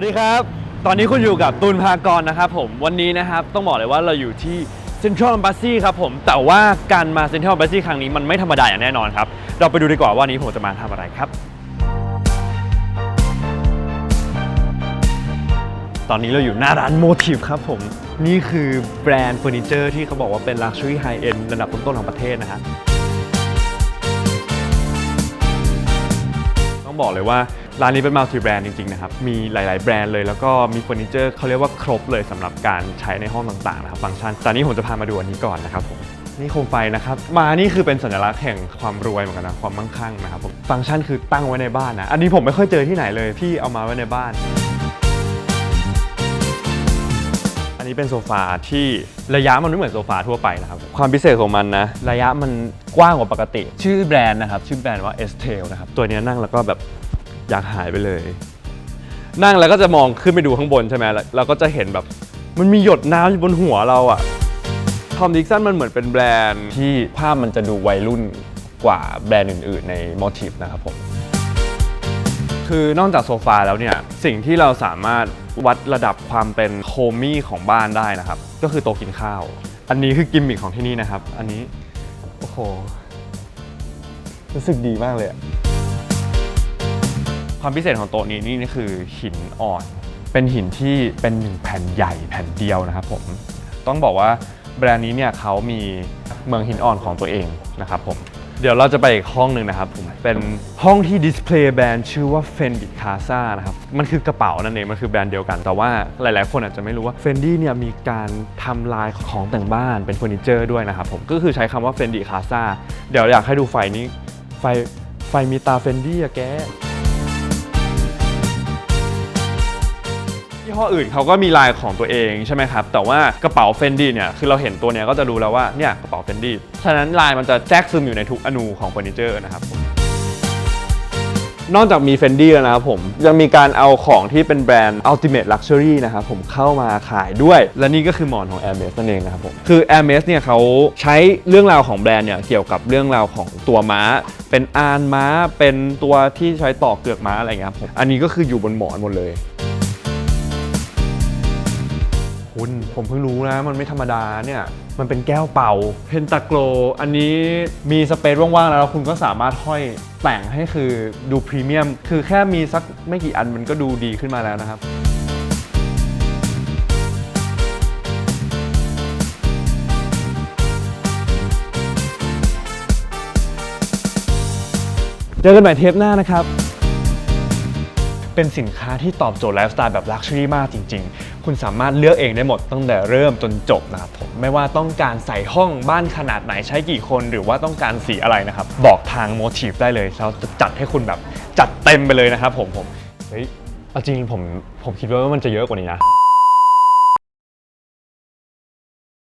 วัสดีครับ ตอนนี้คุณอยู่กับตูนพากรนะครับผม วันนี้นะครับต้องบอกเลยว่าเราอยู่ที่เซ็นทรัลบัสซี่ครับผม แต่ว่าการมาเซ็นทรัลบัสซี่ครั้งนี้มันไม่ธรรมดาอย่างแน่นอนครับ เราไปดูดีกว่าว่านนี้ผมจะมาทำอะไรครับ ตอนนี้เราอยู่หน้าร้านโมทีฟครับผม นี่คือแบรนด์เฟอร์นิเจอร์ที่เขาบอกว่าเป็น Luxury High End ระดับต้นๆของประเทศนะฮะต้องบอกเลยว่า ร้านนี้เป็นมัลติแบรนด์จริงๆนะครับ มีหลาย ๆ แบรนด์เลย แล้วก็มีเฟอร์นิเจอร์เขาเรียกว่าครบเลยสำหรับการใช้ในห้องต่างๆนะครับฟังก์ชันแต่นี้ผมจะพามาดูอันนี้ก่อนนะครับผมนี่โคมไฟนะครับ มานี่คือเป็นสัญลักษณ์แห่งความรวยเหมือนกันนะความมั่งคั่งนะครับผมฟังก์ชันคือตั้งไว้ในบ้านนะอันนี้ผมไม่ค่อยเจอที่ไหนเลยพี่เอามาไว้ในบ้าน อันนี้เป็นโซฟาที่ระยะมันไม่เหมือนโซฟาทั่วไปนะครับความพิเศษของมันนะ ระยะมันกว้างกว่าปกติ ชื่อแบรนด์นะครับชื่อแบรนด์ว่า e s t e l นะครับตัวนี้นั่งแล้วก็แบบ อยากหายไปเลย นั่งแล้วก็จะมองขึ้นไปดูข้างบนใช่ไหมแล้วเราก็จะเห็นแบบมันมีหยดน้ำอยู่บนหัวเราอะทอมดิกสันมันเหมือนเป็นแบรนด์ที่ภาพมันจะดูวัยรุ่นกว่าแบรนด์อื่น ๆ ในมอทีฟนะครับผมคือนอกจากโซฟาแล้วเนี่ย สิ่งที่เราสามารถวัดระดับความเป็นโฮมี่ของบ้านได้นะครับ ก็คือโต๊ะกินข้าว อันนี้คือกิมมิคของที่นี่นะครับ อันนี้ โอ้โห รู้สึกดีมากเลยอะ ความพิเศษของโต๊ะนี้นี่คือหินอ่อน เป็นหินที่เป็นหนึ่งแผ่นใหญ่แผ่นเดียวนะครับผมต้องบอกว่าแบรนด์นี้เนี่ยเขามีเมืองหินอ่อนของตัวเองนะครับผมเดี๋ยวเราจะไปอีกห้องหนึ่งนะครับผมเป็นห้องที่ดิสเพลย์แบรนด์ชื่อว่า Fendi Casa นะครับมันคือกระเป๋านั่นเองมันคือแบรนด์เดียวกัน แต่ว่าหลายๆ คนอาจจะไม่รู้ว่า Fendi เนี่ยมีการทำลายของแต่งบ้านเป็นเฟอร์นิเจอร์ด้วยนะครับผมก็คือใช้คำว่า Fendi Casa เดี๋ยวอยากให้ดูไฟนี้ไฟไฟมีตา Fendi อะแก ยี่ห้ออื่นเขาก็มีลายของตัวเองใช่ไหมครับ แต่ว่ากระเป๋าเฟนดี้เนี่ยคือเราเห็นตัวเนี้ยก็จะรู้แล้วว่าเนี่ยกระเป๋าเฟนดี้ฉะนั้นลายมันจะแทรกซึมอยู่ในทุกอนูของเฟอร์นิเจอร์นะครับผมนอกจากมีเฟนดี้แล้วนะครับผม ยังมีการเอาของที่เป็นแบรนด์ Ultimate Luxury นะครับผมเข้ามาขายด้วย และนี่ก็คือหมอนของ Hermes นั่นเองนะครับผม คือ Hermes เนี่ยเขาใช้เรื่องราวของแบรนด์เนี่ยเกี่ยวกับเรื่องราวของตัวม้า เป็นอานม้าเป็นตัวที่ใช้ต่อเกือกม้าอะไรอย่างเงี้ยครับผมอันนี้ก็คืออยู่บนหมอนหมดเลย คุณ ผมเพิ่งรู้นะ มันไม่ธรรมดาเนี่ย มันเป็นแก้วเป่าเพนตาโกลอันนี้มีสเปซว่างๆ แล้ว คุณก็สามารถห้อยแต่งให้คือดูพรีเมียม คือแค่มีสักไม่กี่อันมันก็ดูดีขึ้นมาแล้วนะครับเจอกันใหม่เทปหน้านะครับ เป็นสินค้าที่ตอบโจทย์ไลฟ์สไตล์แบบลักชัวรี่มากจริง ๆ คุณสามารถเลือกเองได้หมดตั้งแต่เริ่มจนจบนะครับผมไม่ว่าต้องการใส่ห้องบ้านขนาดไหนใช้กี่คน หรือว่าต้องการสีอะไรนะครับ บอกทางโมทีฟได้เลยเราจะจัดให้คุณแบบจัดเต็มไปเลยนะครับผมผมเฮ้ยเอาจริงผมผมคิดว่ามันจะเยอะกว่านี้นะ